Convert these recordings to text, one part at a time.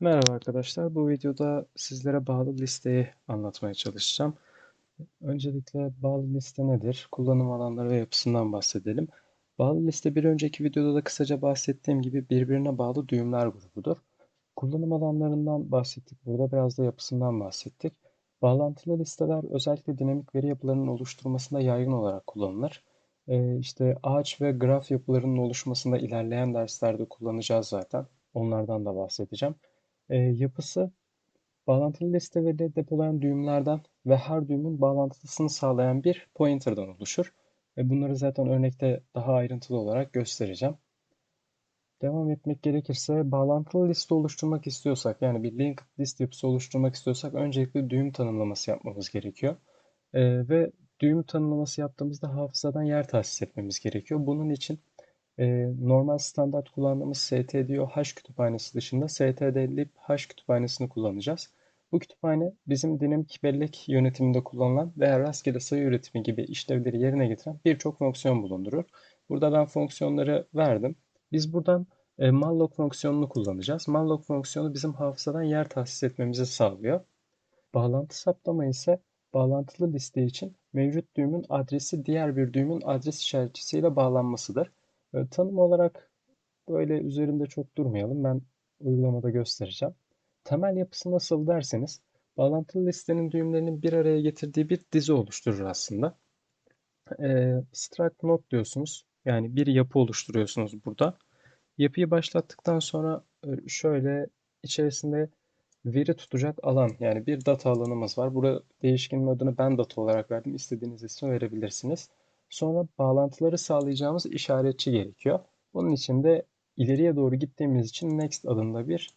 Merhaba arkadaşlar. Bu videoda sizlere bağlı listeyi anlatmaya çalışacağım. Öncelikle bağlı liste nedir? Kullanım alanları ve yapısından bahsedelim. Bağlı liste bir önceki videoda da kısaca bahsettiğim gibi birbirine bağlı düğümler grubudur. Kullanım alanlarından bahsettik. Burada biraz da yapısından bahsettik. Bağlantılı listeler özellikle dinamik veri yapılarının oluşturulmasında yaygın olarak kullanılır. Ee, işte ağaç ve graf yapılarının oluşmasında ilerleyen derslerde kullanacağız zaten. Onlardan da bahsedeceğim. Ee, yapısı bağlantılı liste verileri depolayan düğümlerden ve her düğümün bağlantısını sağlayan bir pointer'dan oluşur. Ve bunları zaten örnekte daha ayrıntılı olarak göstereceğim. Devam etmek gerekirse bağlantılı liste oluşturmak istiyorsak yani bir linked list yapısı oluşturmak istiyorsak öncelikle düğüm tanımlaması yapmamız gerekiyor. Ee, ve düğüm tanımlaması yaptığımızda hafızadan yer tahsis etmemiz gerekiyor. Bunun için e, normal standart kullandığımız stdio h kütüphanesi dışında stdlib h kütüphanesini kullanacağız. Bu kütüphane bizim dinamik bellek yönetiminde kullanılan veya rastgele sayı üretimi gibi işlevleri yerine getiren birçok fonksiyon bulundurur. Burada ben fonksiyonları verdim. Biz buradan e, malloc fonksiyonunu kullanacağız. Malloc fonksiyonu bizim hafızadan yer tahsis etmemizi sağlıyor. Bağlantı saptama ise bağlantılı liste için mevcut düğümün adresi diğer bir düğümün adres işaretçisiyle bağlanmasıdır. Tanım olarak böyle üzerinde çok durmayalım. Ben uygulamada göstereceğim. Temel yapısı nasıl derseniz bağlantılı listenin düğümlerinin bir araya getirdiği bir dizi oluşturur aslında. E, struct node diyorsunuz. Yani bir yapı oluşturuyorsunuz burada. Yapıyı başlattıktan sonra e, şöyle içerisinde veri tutacak alan yani bir data alanımız var. Burada değişkenin adını ben data olarak verdim. İstediğiniz ismi verebilirsiniz. Sonra bağlantıları sağlayacağımız işaretçi gerekiyor. Bunun için de ileriye doğru gittiğimiz için next adında bir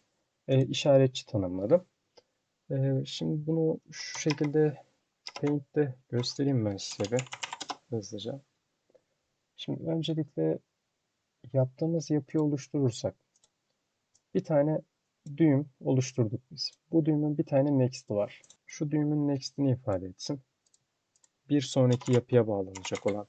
e, işaretçi tanımladım. E, şimdi bunu şu şekilde Paint'te göstereyim ben size bir hızlıca. Şimdi öncelikle yaptığımız yapıyı oluşturursak bir tane düğüm oluşturduk biz. Bu düğümün bir tane next'i var. Şu düğümün next'ini ifade etsin. Bir sonraki yapıya bağlanacak olan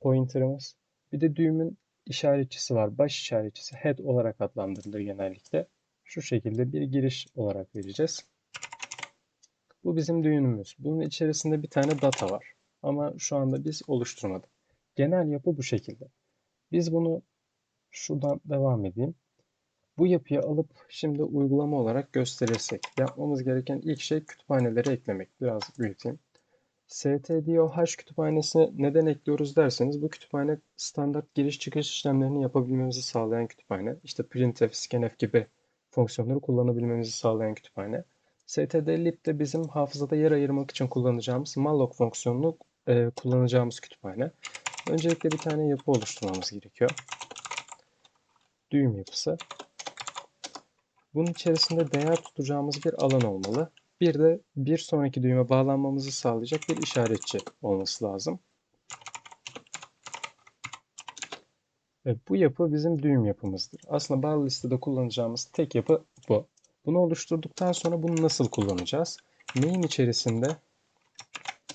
pointer'ımız. Bir de düğümün işaretçisi var. Baş işaretçisi head olarak adlandırılır genellikle. Şu şekilde bir giriş olarak vereceğiz. Bu bizim düğümümüz. Bunun içerisinde bir tane data var. Ama şu anda biz oluşturmadık. Genel yapı bu şekilde. Biz bunu şuradan devam edeyim. Bu yapıyı alıp şimdi uygulama olarak gösterirsek yapmamız gereken ilk şey kütüphaneleri eklemek. Biraz büyüteyim. Stdioh kütüphanesine neden ekliyoruz derseniz bu kütüphane standart giriş çıkış işlemlerini yapabilmemizi sağlayan kütüphane. İşte printf, scanf gibi fonksiyonları kullanabilmemizi sağlayan kütüphane. stdlib de bizim hafızada yer ayırmak için kullanacağımız malloc fonksiyonunu e, kullanacağımız kütüphane. Öncelikle bir tane yapı oluşturmamız gerekiyor. Düğüm yapısı. Bunun içerisinde değer tutacağımız bir alan olmalı. Bir de bir sonraki düğüme bağlanmamızı sağlayacak bir işaretçi olması lazım. Ve bu yapı bizim düğüm yapımızdır. Aslında bağlı listede kullanacağımız tek yapı bu. Bunu oluşturduktan sonra bunu nasıl kullanacağız? Main içerisinde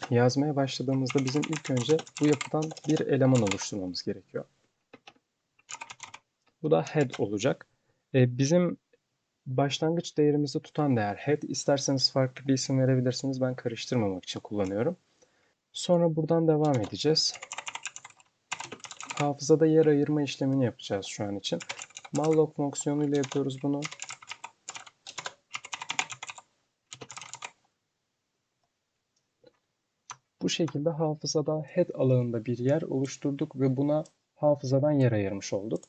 yazmaya başladığımızda bizim ilk önce bu yapıdan bir eleman oluşturmamız gerekiyor. Bu da head olacak. Ee, bizim başlangıç değerimizi tutan değer head. İsterseniz farklı bir isim verebilirsiniz. Ben karıştırmamak için kullanıyorum. Sonra buradan devam edeceğiz. Hafızada yer ayırma işlemini yapacağız şu an için. Malloc fonksiyonuyla yapıyoruz bunu. Bu şekilde hafızada head alanında bir yer oluşturduk ve buna hafızadan yer ayırmış olduk.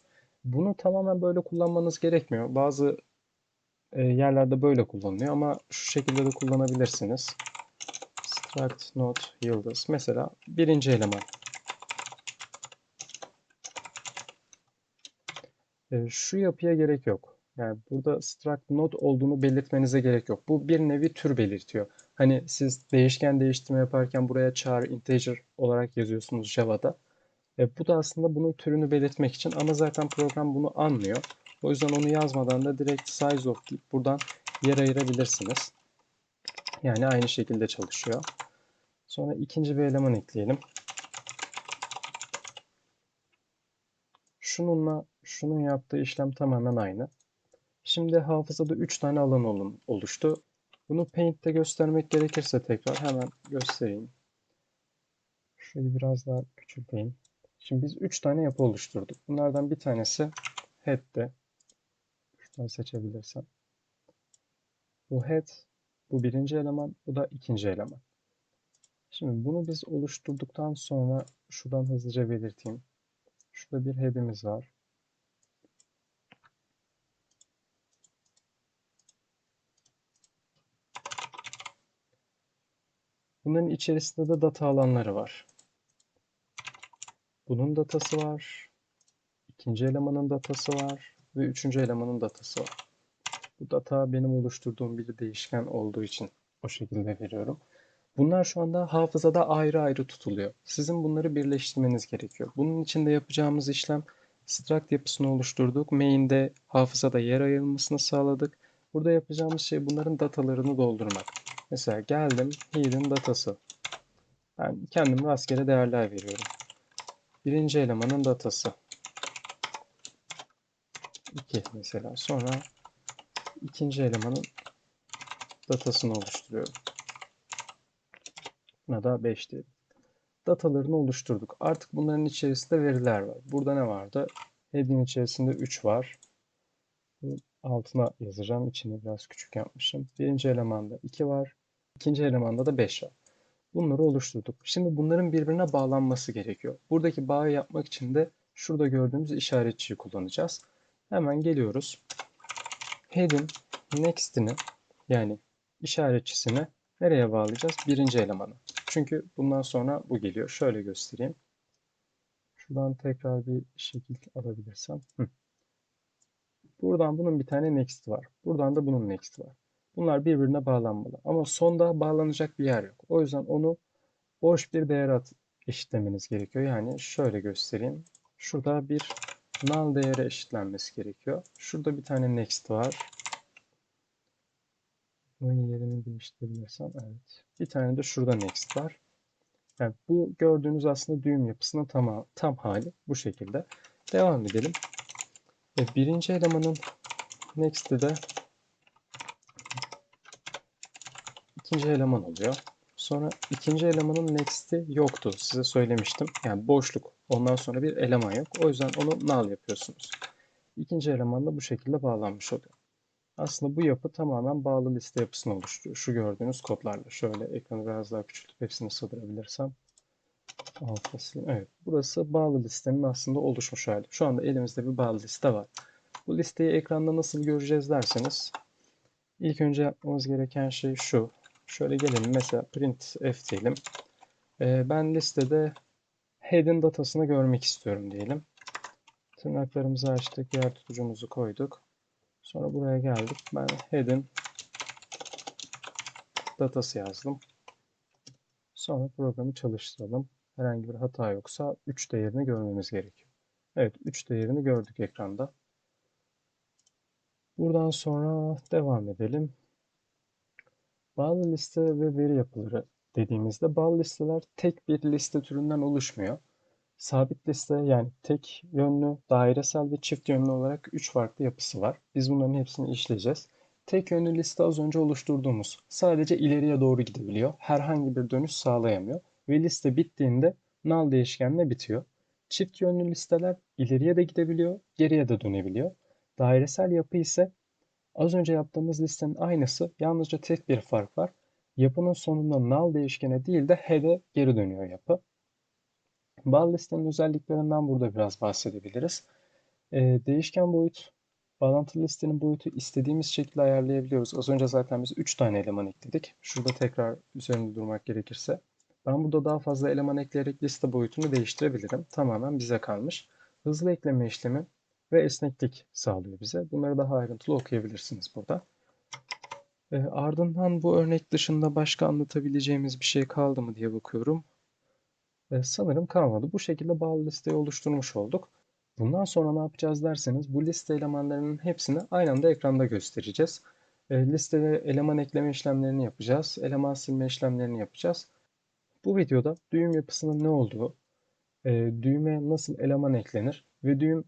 Bunu tamamen böyle kullanmanız gerekmiyor. Bazı e, yerlerde böyle kullanılıyor ama şu şekilde de kullanabilirsiniz. Struct node yıldız. Mesela birinci eleman. E, şu yapıya gerek yok. Yani burada struct node olduğunu belirtmenize gerek yok. Bu bir nevi tür belirtiyor. Hani siz değişken değiştirme yaparken buraya char integer olarak yazıyorsunuz Java'da. E, bu da aslında bunun türünü belirtmek için ama zaten program bunu anlıyor. O yüzden onu yazmadan da direkt size of deyip buradan yer ayırabilirsiniz. Yani aynı şekilde çalışıyor. Sonra ikinci bir eleman ekleyelim. Şununla şunun yaptığı işlem tamamen aynı. Şimdi hafızada 3 tane alan oluştu. Bunu Paint'te göstermek gerekirse tekrar hemen göstereyim. Şöyle biraz daha küçülteyim. Şimdi biz 3 tane yapı oluşturduk. Bunlardan bir tanesi Head'de. Şuradan seçebilirsem. Bu Head, bu birinci eleman, bu da ikinci eleman. Şimdi bunu biz oluşturduktan sonra şuradan hızlıca belirteyim. Şurada bir head'imiz var. Bunların içerisinde de data alanları var. Bunun datası var. ikinci elemanın datası var. Ve üçüncü elemanın datası var. Bu data benim oluşturduğum bir değişken olduğu için o şekilde veriyorum. Bunlar şu anda hafızada ayrı ayrı tutuluyor. Sizin bunları birleştirmeniz gerekiyor. Bunun için de yapacağımız işlem struct yapısını oluşturduk. Main'de hafızada yer ayrılmasını sağladık. Burada yapacağımız şey bunların datalarını doldurmak. Mesela geldim hidden datası. Ben kendim rastgele değerler veriyorum. Birinci elemanın datası. 2 mesela. Sonra ikinci elemanın datasını oluşturuyorum. Buna da 5 diyelim. Datalarını oluşturduk. Artık bunların içerisinde veriler var. Burada ne vardı? Head'in içerisinde 3 var. Altına yazacağım. İçini biraz küçük yapmışım. Birinci elemanda 2 var. İkinci elemanda da 5 var. Bunları oluşturduk. Şimdi bunların birbirine bağlanması gerekiyor. Buradaki bağı yapmak için de şurada gördüğümüz işaretçiyi kullanacağız. Hemen geliyoruz. Head'in next'ini yani işaretçisini nereye bağlayacağız? Birinci elemanı. Çünkü bundan sonra bu geliyor. Şöyle göstereyim. Şuradan tekrar bir şekil alabilirsem. Hı. Buradan bunun bir tane next var. Buradan da bunun next var. Bunlar birbirine bağlanmalı. Ama sonda bağlanacak bir yer yok. O yüzden onu boş bir değer at eşitlemeniz gerekiyor. Yani şöyle göstereyim. Şurada bir null değere eşitlenmesi gerekiyor. Şurada bir tane next var. Bunun yerini değiştirebilirsem evet. Bir tane de şurada next var. Yani bu gördüğünüz aslında düğüm yapısının tam, tam hali bu şekilde. Devam edelim. Ve birinci elemanın next'i de ikinci eleman oluyor. Sonra ikinci elemanın next'i yoktu. Size söylemiştim. Yani boşluk. Ondan sonra bir eleman yok. O yüzden onu null yapıyorsunuz. İkinci eleman da bu şekilde bağlanmış oluyor. Aslında bu yapı tamamen bağlı liste yapısını oluşturuyor. Şu gördüğünüz kodlarla. Şöyle ekranı biraz daha küçültüp hepsini sığdırabilirsem. Evet. Burası bağlı listenin aslında oluşmuş hali. Şu anda elimizde bir bağlı liste var. Bu listeyi ekranda nasıl göreceğiz derseniz ilk önce yapmamız gereken şey şu. Şöyle gelelim. Mesela print f diyelim. Ee, ben listede head'in datasını görmek istiyorum diyelim. Tırnaklarımızı açtık. Yer tutucumuzu koyduk. Sonra buraya geldik. Ben head'in datası yazdım. Sonra programı çalıştıralım. Herhangi bir hata yoksa 3 değerini görmemiz gerekiyor. Evet 3 değerini gördük ekranda. Buradan sonra devam edelim. Bağlı liste ve veri yapıları dediğimizde bağlı listeler tek bir liste türünden oluşmuyor. Sabit liste yani tek yönlü, dairesel ve çift yönlü olarak 3 farklı yapısı var. Biz bunların hepsini işleyeceğiz. Tek yönlü liste az önce oluşturduğumuz sadece ileriye doğru gidebiliyor. Herhangi bir dönüş sağlayamıyor. Ve liste bittiğinde null değişkenle bitiyor. Çift yönlü listeler ileriye de gidebiliyor, geriye de dönebiliyor. Dairesel yapı ise az önce yaptığımız listenin aynısı. Yalnızca tek bir fark var. Yapının sonunda null değişkene değil de head'e geri dönüyor yapı. Bağlı listenin özelliklerinden burada biraz bahsedebiliriz. Ee, değişken boyut, bağlantılı listenin boyutu istediğimiz şekilde ayarlayabiliyoruz. Az önce zaten biz 3 tane eleman ekledik. Şurada tekrar üzerinde durmak gerekirse. Ben burada daha fazla eleman ekleyerek liste boyutunu değiştirebilirim. Tamamen bize kalmış. Hızlı ekleme işlemi ve esneklik sağlıyor bize. Bunları daha ayrıntılı okuyabilirsiniz burada. E, ardından bu örnek dışında başka anlatabileceğimiz bir şey kaldı mı diye bakıyorum. E, sanırım kalmadı. Bu şekilde bağlı listeyi oluşturmuş olduk. Bundan sonra ne yapacağız derseniz bu liste elemanlarının hepsini aynı anda ekranda göstereceğiz. E, listede eleman ekleme işlemlerini yapacağız. Eleman silme işlemlerini yapacağız. Bu videoda düğüm yapısının ne olduğu, e, düğme nasıl eleman eklenir ve düğüm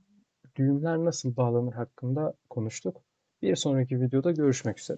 düğümler nasıl bağlanır hakkında konuştuk. Bir sonraki videoda görüşmek üzere.